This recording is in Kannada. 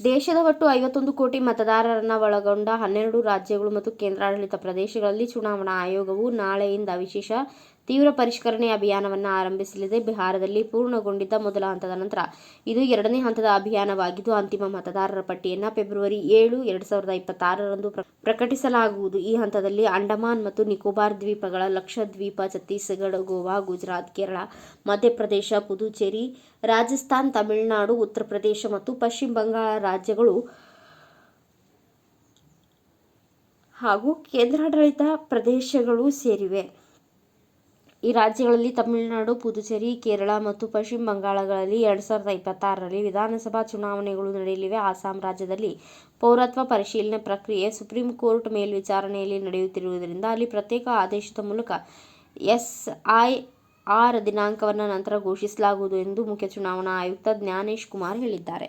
ದೇಶದ ಒಟ್ಟು ಐವತ್ತೊಂದು ಕೋಟಿ ಮತದಾರರನ್ನ ಒಳಗೊಂಡ ಹನ್ನೆರಡು ರಾಜ್ಯಗಳು ಮತ್ತು ಕೇಂದ್ರಾಡಳಿತ ಪ್ರದೇಶಗಳಲ್ಲಿ ಚುನಾವಣಾ ಆಯೋಗವು ನಾಳೆಯಿಂದ ವಿಶೇಷ ತೀವ್ರ ಪರಿಷ್ಕರಣೆ ಅಭಿಯಾನವನ್ನು ಆರಂಭಿಸಲಿದೆ. ಬಿಹಾರದಲ್ಲಿ ಪೂರ್ಣಗೊಂಡಿದ್ದ ಮೊದಲ ಹಂತದ ನಂತರ ಇದು ಎರಡನೇ ಹಂತದ ಅಭಿಯಾನವಾಗಿದ್ದು, ಅಂತಿಮ ಮತದಾರರ ಪಟ್ಟಿಯನ್ನು ಫೆಬ್ರವರಿ ಏಳು, ಎರಡು ಸಾವಿರದ ಇಪ್ಪತ್ತಾರರಂದು ಪ್ರ- ಪ್ರಕಟಿಸಲಾಗುವುದು. ಈ ಹಂತದಲ್ಲಿ ಅಂಡಮಾನ್ ಮತ್ತು ನಿಕೋಬಾರ್ ದ್ವೀಪಗಳ ಲಕ್ಷದ್ವೀಪ, ಛತ್ತೀಸ್ಗಢ, ಗೋವಾ, ಗುಜರಾತ್, ಕೇರಳ, ಮಧ್ಯಪ್ರದೇಶ, ಪುದುಚೇರಿ, ರಾಜಸ್ಥಾನ್, ತಮಿಳುನಾಡು, ಉತ್ತರ ಪ್ರದೇಶ ಮತ್ತು ಪಶ್ಚಿಮ ಬಂಗಾಳ ರಾಜ್ಯಗಳು ಹಾಗೂ ಕೇಂದ್ರಾಡಳಿತ ಪ್ರದೇಶಗಳು ಸೇರಿವೆ. ಈ ರಾಜ್ಯಗಳಲ್ಲಿ ತಮಿಳುನಾಡು, ಪುದುಚೇರಿ, ಕೇರಳ ಮತ್ತು ಪಶ್ಚಿಮ ಬಂಗಾಳಗಳಲ್ಲಿ ಎರಡು ಸಾವಿರದ ಇಪ್ಪತ್ತಾರರಲ್ಲಿ ವಿಧಾನಸಭಾ ಚುನಾವಣೆಗಳು ನಡೆಯಲಿವೆ. ಅಸ್ಸಾಂ ರಾಜ್ಯದಲ್ಲಿ ಪೌರತ್ವ ಪರಿಶೀಲನೆ ಪ್ರಕ್ರಿಯೆ ಸುಪ್ರೀಂ ಕೋರ್ಟ್ ಮೇಲ್ವಿಚಾರಣೆಯಲ್ಲಿ ನಡೆಯುತ್ತಿರುವುದರಿಂದ ಅಲ್ಲಿ ಪ್ರತ್ಯೇಕ ಆದೇಶದ ಮೂಲಕ ಎಸ್ಐಆರ್ ದಿನಾಂಕವನ್ನು ನಂತರ ಘೋಷಿಸಲಾಗುವುದು ಎಂದು ಮುಖ್ಯ ಚುನಾವಣಾ ಆಯುಕ್ತ ಜ್ಞಾನೇಶ್ ಕುಮಾರ್ ಹೇಳಿದ್ದಾರೆ.